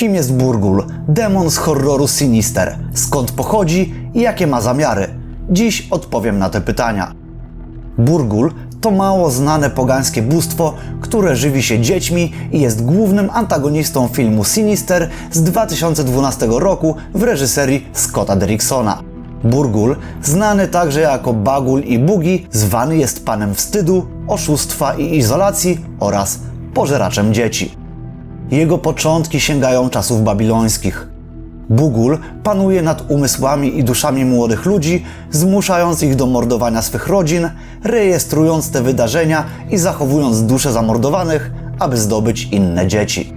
Kim jest Burgul, demon z horroru Sinister? Skąd pochodzi i jakie ma zamiary? Dziś odpowiem na te pytania. Burgul to mało znane pogańskie bóstwo, które żywi się dziećmi i jest głównym antagonistą filmu Sinister z 2012 roku w reżyserii Scotta Derricksona. Burgul, znany także jako Bagul i Bugi, zwany jest panem wstydu, oszustwa i izolacji oraz pożeraczem dzieci. Jego początki sięgają czasów babilońskich. Bugul panuje nad umysłami i duszami młodych ludzi, zmuszając ich do mordowania swych rodzin, rejestrując te wydarzenia i zachowując dusze zamordowanych, aby zdobyć inne dzieci.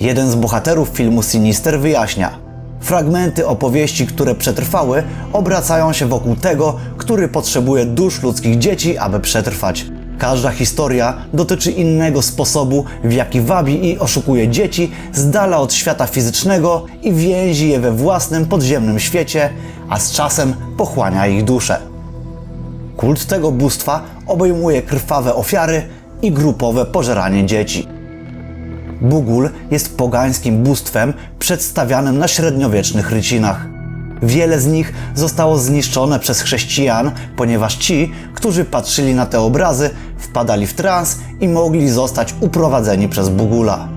Jeden z bohaterów filmu Sinister wyjaśnia: Fragmenty opowieści, które przetrwały, obracają się wokół tego, który potrzebuje dusz ludzkich dzieci, aby przetrwać. Każda historia dotyczy innego sposobu, w jaki wabi i oszukuje dzieci z dala od świata fizycznego i więzi je we własnym podziemnym świecie, a z czasem pochłania ich duszę. Kult tego bóstwa obejmuje krwawe ofiary i grupowe pożeranie dzieci. Bugul jest pogańskim bóstwem przedstawianym na średniowiecznych rycinach. Wiele z nich zostało zniszczone przez chrześcijan, ponieważ ci, którzy patrzyli na te obrazy, wpadali w trans i mogli zostać uprowadzeni przez Bugula.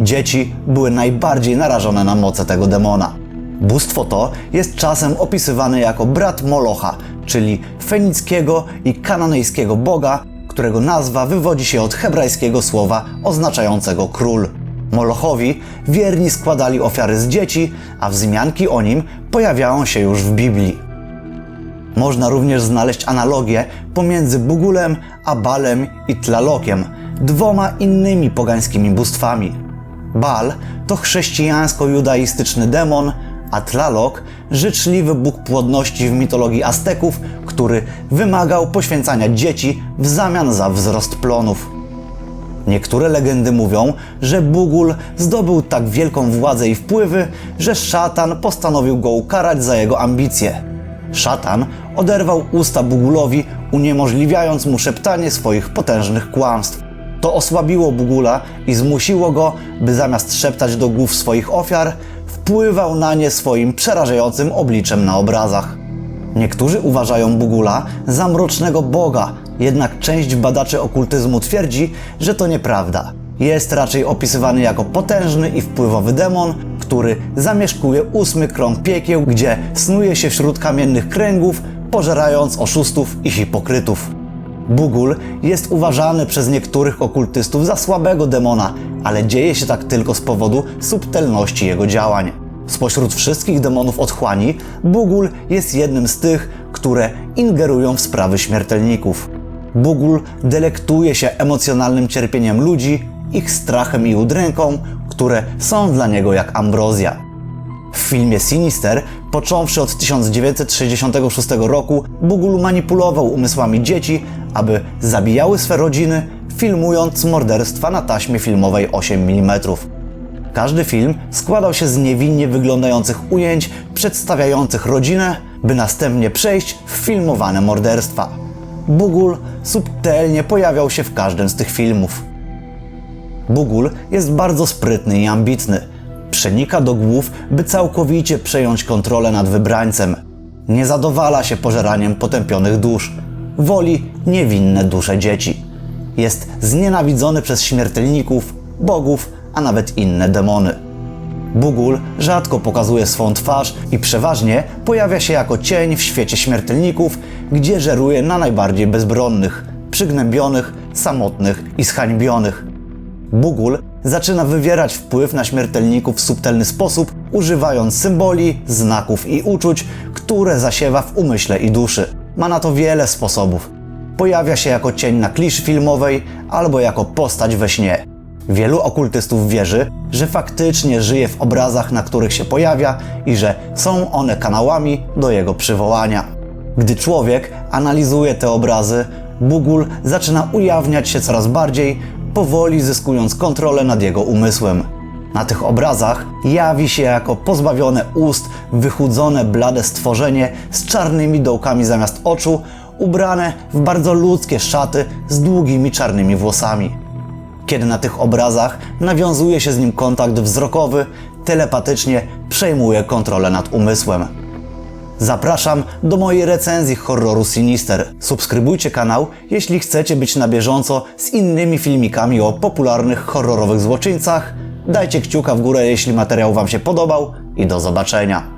Dzieci były najbardziej narażone na moce tego demona. Bóstwo to jest czasem opisywane jako brat Molocha, czyli fenickiego i kananejskiego boga, którego nazwa wywodzi się od hebrajskiego słowa oznaczającego król. Molochowi wierni składali ofiary z dzieci, a wzmianki o nim pojawiają się już w Biblii. Można również znaleźć analogię pomiędzy Bugulem, Abalem i Tlalokiem, dwoma innymi pogańskimi bóstwami. Bal to chrześcijańsko-judaistyczny demon, a Tlalok życzliwy bóg płodności w mitologii Azteków, który wymagał poświęcania dzieci w zamian za wzrost plonów. Niektóre legendy mówią, że Bugul zdobył tak wielką władzę i wpływy, że szatan postanowił go ukarać za jego ambicje. Szatan oderwał usta Bugulowi, uniemożliwiając mu szeptanie swoich potężnych kłamstw. To osłabiło Bugula i zmusiło go, by zamiast szeptać do głów swoich ofiar, wpływał na nie swoim przerażającym obliczem na obrazach. Niektórzy uważają Bugula za mrocznego boga, jednak część badaczy okultyzmu twierdzi, że to nieprawda. Jest raczej opisywany jako potężny i wpływowy demon, który zamieszkuje ósmy krąg piekieł, gdzie snuje się wśród kamiennych kręgów, pożerając oszustów i hipokrytów. Bugul jest uważany przez niektórych okultystów za słabego demona, ale dzieje się tak tylko z powodu subtelności jego działań. Spośród wszystkich demonów otchłani, Bugul jest jednym z tych, które ingerują w sprawy śmiertelników. Bugul delektuje się emocjonalnym cierpieniem ludzi, ich strachem i udręką, które są dla niego jak ambrozja. W filmie Sinister, począwszy od 1966 roku, Bugul manipulował umysłami dzieci, aby zabijały swe rodziny, filmując morderstwa na taśmie filmowej 8 mm. Każdy film składał się z niewinnie wyglądających ujęć przedstawiających rodzinę, by następnie przejść w filmowane morderstwa. Bugul subtelnie pojawiał się w każdym z tych filmów. Bugul jest bardzo sprytny i ambitny. Przenika do głów, by całkowicie przejąć kontrolę nad wybrańcem. Nie zadowala się pożeraniem potępionych dusz. Woli niewinne dusze dzieci. Jest znienawidzony przez śmiertelników, bogów, a nawet inne demony. Bugul rzadko pokazuje swą twarz i przeważnie pojawia się jako cień w świecie śmiertelników, gdzie żeruje na najbardziej bezbronnych, przygnębionych, samotnych i zhańbionych. Bugul zaczyna wywierać wpływ na śmiertelników w subtelny sposób, używając symboli, znaków i uczuć, które zasiewa w umyśle i duszy. Ma na to wiele sposobów. Pojawia się jako cień na kliszy filmowej albo jako postać we śnie. Wielu okultystów wierzy, że faktycznie żyje w obrazach, na których się pojawia i że są one kanałami do jego przywołania. Gdy człowiek analizuje te obrazy, Bugul zaczyna ujawniać się coraz bardziej, powoli zyskując kontrolę nad jego umysłem. Na tych obrazach jawi się jako pozbawione ust, wychudzone, blade stworzenie z czarnymi dołkami zamiast oczu, ubrane w bardzo ludzkie szaty z długimi czarnymi włosami. Kiedy na tych obrazach nawiązuje się z nim kontakt wzrokowy, telepatycznie przejmuje kontrolę nad umysłem. Zapraszam do mojej recenzji horroru Sinister. Subskrybujcie kanał, jeśli chcecie być na bieżąco z innymi filmikami o popularnych horrorowych złoczyńcach. Dajcie kciuka w górę, jeśli materiał Wam się podobał i do zobaczenia.